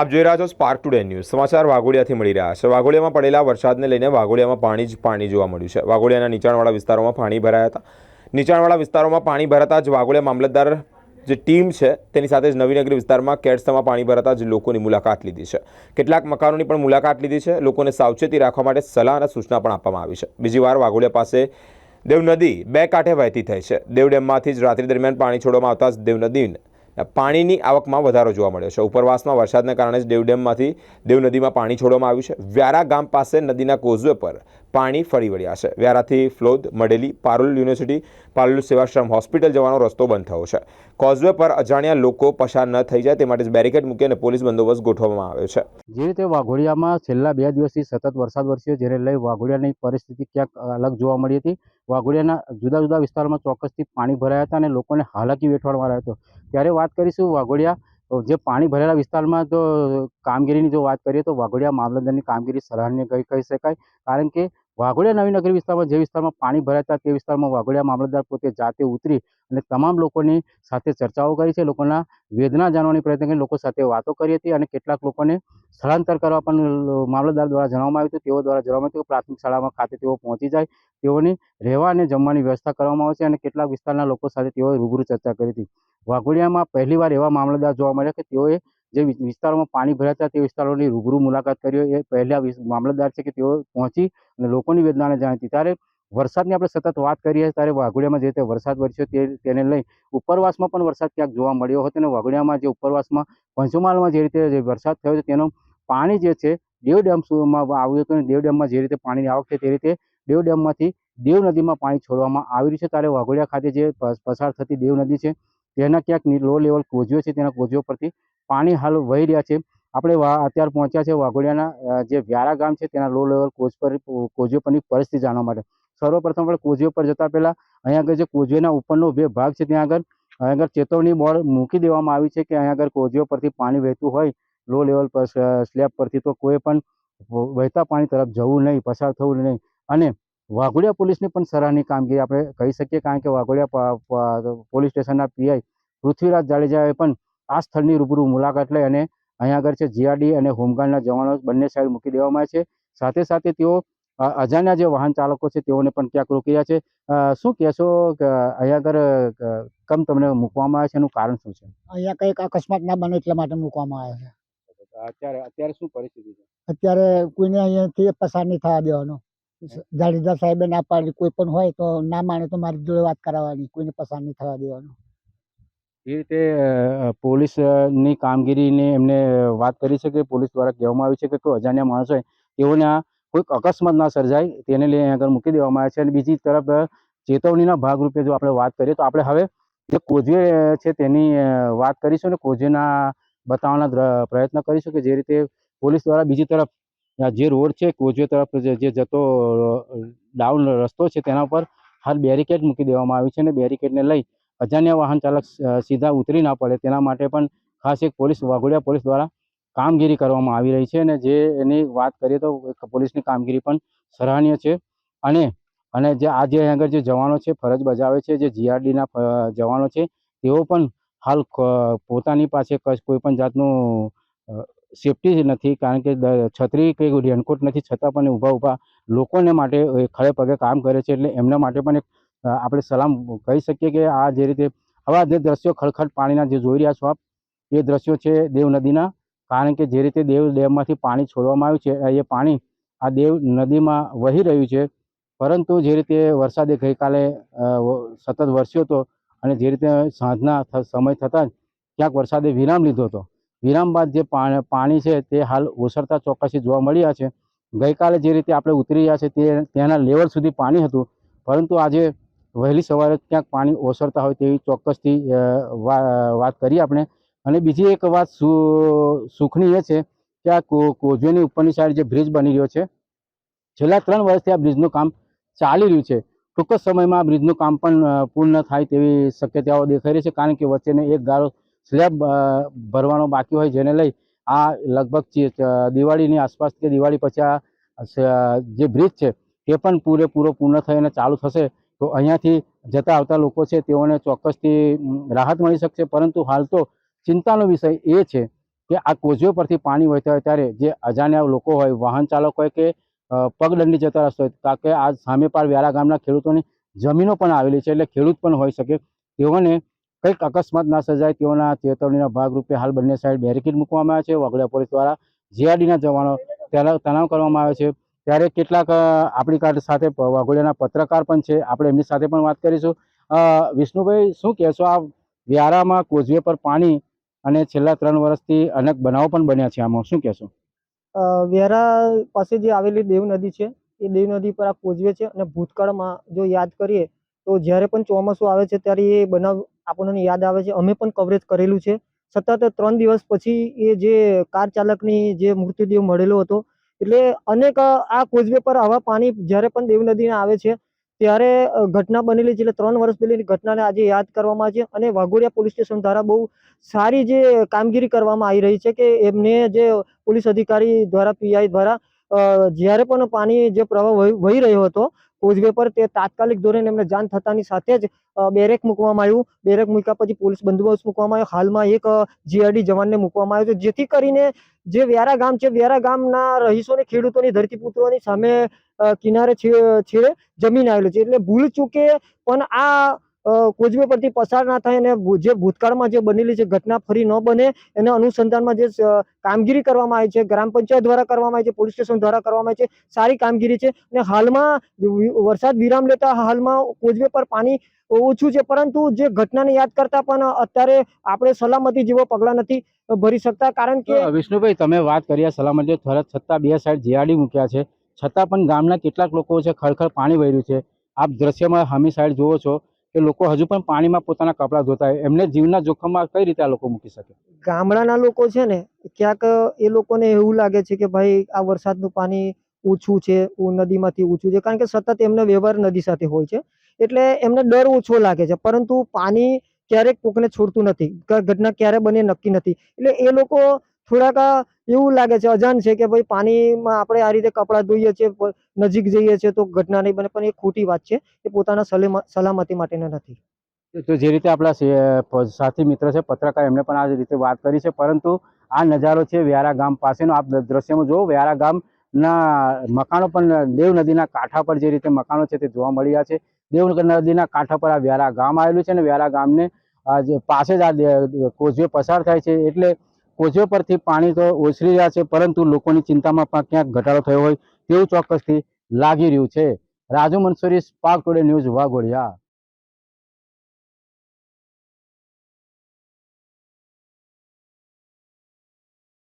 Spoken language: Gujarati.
આપ જોઈ રહ્યા છો સ્પાર્ક ટુડે ન્યૂઝ સમાચાર વાઘોડિયાથી મળી રહ્યા છે. વાઘોડિયામાં પડેલા વરસાદને લઈને વાઘોડિયામાં પાણી જ પાણી જોવા મળ્યું છે. વાઘોડિયાના નીચાણવાળા વિસ્તારોમાં પાણી ભરાયા હતા. નીચાણવાળા વિસ્તારોમાં પાણી ભરાતા જ વાઘોડિયા મામલતદાર જે ટીમ છે, તેની સાથે જ નવીનગરી વિસ્તારમાં કેડસ્તામાં પાણી ભરાતા જ લોકોની મુલાકાત લીધી છે. કેટલાક મકાનોની પણ મુલાકાત લીધી છે. લોકોને સાવચેતી રાખવા માટે સલાહ અને સૂચના પણ આપવામાં આવી છે. બીજી વાર વાઘોડિયા પાસે દેવ નદી બે કાંઠે વહેતી થઈ છે. દેવ ડેમમાંથી જ રાત્રિ દરમિયાન પાણી છોડવામાં આવતા જ દેવ નદી પાણીની આવકમાં વધારો જોવા મળ્યો છે. ઉપરવાસમાં વરસાદને કારણે જ દેવ ડેમમાંથી દેવ નદીમાં પાણી છોડવામાં આવ્યું છે. વ્યારા ગામ પાસે નદીના કોઝવે પર પાણી ફરી વળ્યા છે. વ્યારાથી ફ્લોદ, મડેલી, પારુલ યુનિવર્સિટી, પારુલ સેવાશ્રમ હોસ્પિટલ જવાનો રસ્તો બંધ થયો છે. કોઝવે પર અજાણ્યા લોકો પસાર ન થઈ જાય તે માટે બેરિકેડ મૂકી અને પોલીસ બંદોબસ્ત ગોઠવવામાં આવ્યો છે. જે રીતે વાઘોડિયામાં છેલ્લા બે દિવસથી સતત વરસાદ વરસ્યો, જેને લઈ વાઘોડિયાની પરિસ્થિતિ ક્યાંક અલગ જોવા મળી હતી. વાઘોડિયાના જુદા જુદા વિસ્તારોમાં ચોક્કસથી પાણી ભરાયા હતા અને લોકોને હાલાકી વેઠવામાં આવ્યો હતો. ત્યારે વાત કરીશું વાઘોડિયા, જે પાણી ભરેલા વિસ્તારમાં તો કામગીરીની જો વાત કરીએ તો વાઘોડિયા મામલતદારની કામગીરી સરાહનીય કહી કહી શકાય. કારણ કે વાઘોડિયા નવીનગરી વિસ્તારમાં જે વિસ્તારમાં પાણી ભરાતા તે વિસ્તારમાં વાઘોડિયા મામલતદાર પોતે જાતે ઉતરી અને તમામ લોકોની સાથે ચર્ચાઓ કરી છે, લોકોના વેદના જાણવાની પ્રયત્ન કરી, લોકો સાથે વાતો કરી હતી અને કેટલાક લોકોને સ્થળાંતર કરવા પણ મામલતદાર દ્વારા જણાવવામાં આવ્યું હતું. તેઓ દ્વારા જણાવવામાં આવ્યું પ્રાથમિક શાળામાં ખાતે તેઓ પહોંચી જાય, તેઓની રહેવા અને જમવાની વ્યવસ્થા કરવામાં આવે છે અને કેટલાક વિસ્તારના લોકો સાથે તેઓએ રૂબરૂ ચર્ચા કરી હતી. વાઘોડિયામાં પહેલીવાર એવા મામલતદાર જોવા મળ્યા કે તેઓએ જે વિસ્તારોમાં પાણી ભરાતા તે વિસ્તારોની રૂબરૂ મુલાકાત કરી એ પહેલા મામલતદાર છે કે તેઓ પહોંચી અને લોકોની વેદનાને જાણતી. ત્યારે વરસાદની આપણે સતત વાત કરીએ ત્યારે વાઘોડિયામાં જે રીતે વરસાદ વરસ્યો તે તેને લઈ ઉપરવાસમાં પણ વરસાદ ક્યાંક જોવા મળ્યો હતો. અને વાઘોડિયામાં જે ઉપરવાસમાં પંચમહાલમાં જે રીતે જે વરસાદ થયો છે તેનું પાણી જે છે દેવ ડેમમાં આવ્યું હતું અને દેવ ડેમમાં જે રીતે પાણીની આવક છે તે રીતે દેવ ડેમમાંથી દેવ નદીમાં પાણી છોડવામાં આવી રહ્યું છે. ત્યારે વાઘોડિયા ખાતે જે પસાર થતી દેવ નદી છે તેના ક્યાંક લો લેવલ કોજ્યો છે. તેના કોઝવે પરથી પાણી હાલ વહી રહ્યા છે. આપણે અત્યારે પહોંચ્યા છે વાઘોડિયાના જે વ્યારા ગામ છે તેના લો લેવલ કોચ પર કોજીઓ પરની પરિસ્થિતિ જાણવા માટે. સર્વપ્રથમ આપણે કોજીઓ પર જતા પહેલાં અહીંયા આગળ જે કોજીઓના ઉપરનો બે ભાગ છે ત્યાં આગળ અહીંયા આગળ ચેતવણી બોર્ડ મૂકી દેવામાં આવી છે કે અહીંયા આગળ કોજીઓ પરથી પાણી વહેતું હોય લો લેવલ પર સ્લેબ પરથી તો કોઈ પણ વહેતા પાણી તરફ જવું નહીં, પસાર થવું નહીં. અને વાઘોડિયા પોલીસની પણ સરાહની કામગીરી આપણે કહી શકીએ, કારણ કે વાઘોડિયા પોલીસ સ્ટેશનના પીઆઈ પૃથ્વીરાજ જાડેજાએ પણ આ સ્થળની રૂબરૂ મુલાકાત લઈ અને અહીંયા આગળ છે જીઆરડી અને હોમગાર્ડના જવાનો બંને સાઈડ મૂકી દેવામાં આવે છે. સાથે સાથે તેઓ અજાણ્યા જે વાહન ચાલકો છે તેઓને પણ ક્યાંક રોકી રહ્યા છે શું કહેશો કે અહીંયા આગળ કમ તમને મૂકવામાં આવે છે? એનું કારણ શું છે? અહીંયા કંઈક અકસ્માત ના બને એટલા માટે મૂકવામાં આવે છે. અત્યારે અત્યારે શું પરિસ્થિતિ છે? અત્યારે કોઈને અહીંયાથી પસાર નહીં થવા દેવાનો. જાડેજા સાહેબે ના પાડી કોઈ પણ હોય તો ના માને તો મારી જોડે વાત કરાવવાની કોઈને પસાર નહીં થવા દેવાનું. એ રીતે પોલીસની કામગીરીને એમને વાત કરી છે કે પોલીસ દ્વારા કહેવામાં આવ્યું છે કે કોઈ અજાણ્યા માણસ હોય, તેઓને આ કોઈક અકસ્માત ના સર્જાય, તેને લઈ આગળ મૂકી દેવામાં આવે છે. અને બીજી તરફ ચેતવણીના ભાગરૂપે જો આપણે વાત કરીએ તો આપણે હવે જે કોઝવે છે તેની વાત કરીશું અને કોઝવેના બતાવવાના પ્રયત્ન કરીશું કે જે રીતે પોલીસ દ્વારા બીજી તરફ જે રોડ છે કોઝવે તરફ જે જતો ડાઉન રસ્તો છે તેના ઉપર હાલ બેરિકેડ મૂકી દેવામાં આવી છે અને બેરિકેડને લઈ અજાણ્યા વાહન ચાલક સીધા ઉતરી ના પડે. તેના માટે પણ ખાસ એક પોલીસ, વાઘોડિયા પોલીસ દ્વારા કામગીરી કરવામાં આવી રહી છે અને જે એની વાત કરીએ તો પોલીસની કામગીરી પણ સરાહનીય છે. અને અને જે આજે આગળ જે જવાનો છે, ફરજ બજાવે છે, જે જીઆરડીના જવાનો છે, તેઓ પણ હાલ પોતાની પાસે કોઈ પણ જાતનું સેફટી નથી કારણ કે છત્રી કે રેનકોટ નથી, છતાં પણ ઊભા ઊભા લોકોને માટે ખડે પગે કામ કરે છે એટલે એમના માટે પણ એક આપણે સલામ કહી શકીએ કે આ જે રીતે આવા જે દ્રશ્યો ખળખળ પાણીના જે જોઈ રહ્યા છો આપ, એ દ્રશ્યો છે દેવ નદીના. કારણ કે જે રીતે દેવ ડેમમાંથી પાણી છોડવામાં આવ્યું છે, એ પાણી આ દેવ નદીમાં વહી રહ્યું છે. પરંતુ જે રીતે વરસાદે ગઈકાલે સતત વરસ્યો હતો અને જે રીતે સાંજના સમય થતાં જ ક્યાંક વરસાદે વિરામ લીધો હતો. વિરામ બાદ જે પાણી છે તે હાલ ઓસરતા ચોક્કસી જોવા મળ્યા છે. ગઈકાલે જે રીતે આપણે ઉતરી રહ્યા છે તે, ત્યાંના લેવલ સુધી પાણી હતું. પરંતુ આજે વહેલી સવારે ક્યાંક પાણી ઓસરતા હોય તેવી ચોક્કસથી વાત કરી આપણે. અને બીજી એક વાત સુખની એ છે કે આ કો- કોઝવેની ઉપરની સાઈડ જે બ્રિજ બની રહ્યો છે, છેલ્લા ત્રણ વર્ષથી આ બ્રિજનું કામ ચાલી રહ્યું છે. ટૂંક જ સમયમાં આ બ્રિજનું કામ પણ પૂર્ણ થાય તેવી શક્યતાઓ દેખાઈ રહી છે, કારણ કે વચ્ચેને એક ગાળો સ્લેબ ભરવાનો બાકી હોય જેને લઈ આ લગભગ દિવાળીની આસપાસ કે દિવાળી પછી આ જે બ્રિજ છે તે પણ પૂરેપૂરો પૂર્ણ થઈને ચાલુ થશે. તો અહીંયાથી જતા આવતા લોકો છે, તેઓને ચોક્કસથી રાહત મળી શકશે. પરંતુ હાલ તો ચિંતાનો વિષય એ છે કે આ કોઝવે પરથી પાણી વહેતા હોય ત્યારે જે અજાણ્યા લોકો હોય, વાહન ચાલક હોય કે પગદંડી જતા રસ્તો હોય કારણ કે આ સામે પાર વ્યારા ગામના ખેડૂતોની જમીનો પણ આવેલી છે, એટલે ખેડૂત પણ હોઈ શકે. તેઓને કંઈક અકસ્માત ના સર્જાય, તેઓના ચેતવણીના ભાગરૂપે હાલ બંને સાઈડ બેરિકેડ મૂકવામાં આવ્યા છે. વાઘોડિયા પોલીસ દ્વારા જીઆરડીના જવાનો તેના તણાવ કરવામાં આવે છે. ત્યારે કેટલાક આપણી સાથે વાઘોડિયાના પત્રકાર પણ છે. આપણે એમની સાથે પણ વાત કરીશું. વિષ્ણુભાઈ, શું કહેશો? આ વ્યારામાં કોઝવે પર પાણી અને છેલ્લા ત્રણ વર્ષથી અનેક બનાવો પણ બન્યા છે આમાં. શું કહેશો? વ્યારા પાસે જે આવેલી દેવ નદી છે, એ દેવ નદી પર આ કોઝવે છે અને ભૂતકાળમાં જો યાદ કરીએ, તો જ્યારે પણ ચોમાસું આવે છે, ત્યારે એ બનાવ આપણને યાદ આવે છે. અમે પણ કવરેજ કરેલું છે. સતત ત્રણ દિવસ પછી એ જે કાર ચાલકની જે મૃતદેહ મળેલો હતો એટલે અનેક આ કોઝવે પર આવા પાણી જ્યારે પણ દેવ નદીના આવે છે, ત્યારે ઘટના બનેલી છે. એટલે ત્રણ વર્ષ પહેલીની ઘટનાને આજે યાદ કરવામાં છે. અને વાઘોડિયા પોલીસ સ્ટેશન દ્વારા બહુ સારી જે કામગીરી કરવામાં આવી રહી છે કે એમને જે પોલીસ અધિકારી દ્વારા, પીઆઈ દ્વારા જ્યારે પણ પાણી જે પ્રવાહ વહી વહી રહ્યો હતો કોઝવે પર તે તાત્કાલિક ધોરણે એમને જાણ થતાની સાથે જ બેરેક મૂકવામાં આવ્યું. બેરેક મૂક્યા પછી પોલીસ બંદોબસ્ત મૂકવામાં આવ્યો. હાલમાં એક જીઆરડી જવાનને મૂકવામાં આવ્યો છે. જેથી કરીને જે વ્યારા ગામ છે, વ્યારા ગામના રહીશોને, ખેડૂતોની ધરતીપુત્રોની સામે કિનારે છેડે જમીન આવેલું છે. એટલે ભૂલ ચૂકે પણ આ અ, કોઝવે પરથી પસાર ના થાય અને જે ભૂતકાળમાં જે બનેલી છે ઘટના ફરી ન બને એને અનુસંધાનમાં જે કામગીરી કરવામાં આવી છે ગ્રામ પંચાયત દ્વારા કરવામાં આવી છે પોલીસ સ્ટેશન દ્વારા કરવામાં આવી છે સારી કામગીરી છે અને હાલમાં વરસાદ વિરામ લેતા હાલમાં કોઝવે પર પાણી ઓછું છે પરંતુ જે ઘટનાને યાદ કરતા પણ અત્યારે આપણે સલામતી જેવો પગલાં નથી ભરી શકતા કારણ કે વિષ્ણુભાઈ તમે વાત કર્યા સલામતી ફરજ છતાં બે સાઈડ જીઆરડી મૂક્યા છે છતાં પણ ગામના કેટલાક લોકો છે ખળખળ પાણી વહી છે. આપ દ્રશ્યમાં હમી સાઈડ જુઓ છો કે લોકો હજુ પણ પાણીમાં પોતાના કપડાં ધોતા હોય. એમને જીવના જોખમમાં કઈ રીતે આ લોકો મૂકી શકે? ગામડાના લોકો છે ને, ક્યાંક એ લોકોને એવું લાગે છે કે ભાઈ, આ વરસાદનું પાણી ઓછું છે નદીમાંથી ઓછું છે, કારણ કે સતત એમનો વ્યવહાર નદી સાથે હોય છે. એટલે એમને ડર ઓછો લાગે છે. પરંતુ પાણી ક્યારેક કોકને છોડતું નથી. ઘટના ક્યારે બને નક્કી નથી. એટલે એ લોકો થોડાક એવું લાગે છે, અજાણ છે કે ભાઈ પાણીમાં આપણે આ રીતે કપડાં ધોઈએ છીએ નજીક જઈએ છીએ તો ઘટના નહીં બને, પણ એ ખોટી વાત છે, એ પોતાના સલેમા- સલામતી માટેના નથી. તો જે રીતે આપણા સાથી મિત્ર છે, પત્રકાર, એમને પણ આ રીતે વાત કરી છે, પરંતુ આ નજારો છે વ્યારા ગામ પાસેનો, આપ દ્રશ્યમાં જુઓ, વ્યારા ગામના મકાનો પણ, દેવ નદીના કાંઠા પર જે રીતે મકાનો છે તે જોવા મળી છે. દેવ નદીના કાંઠા પર આ વ્યારા ગામ આવેલું છે અને વ્યારા ગામને પાસે જ આ કોઝવે પસાર થાય છે, એટલે કોઝવે પરથી પાણી તો ઓસરી રહ્યા છે, પરંતુ લોકોની ચિંતામાં પણ ક્યાંક ઘટાડો થયો હોય તેવું ચોક્કસથી લાગી રહ્યું છે. Raju Mansuri, spark today news Waghodia.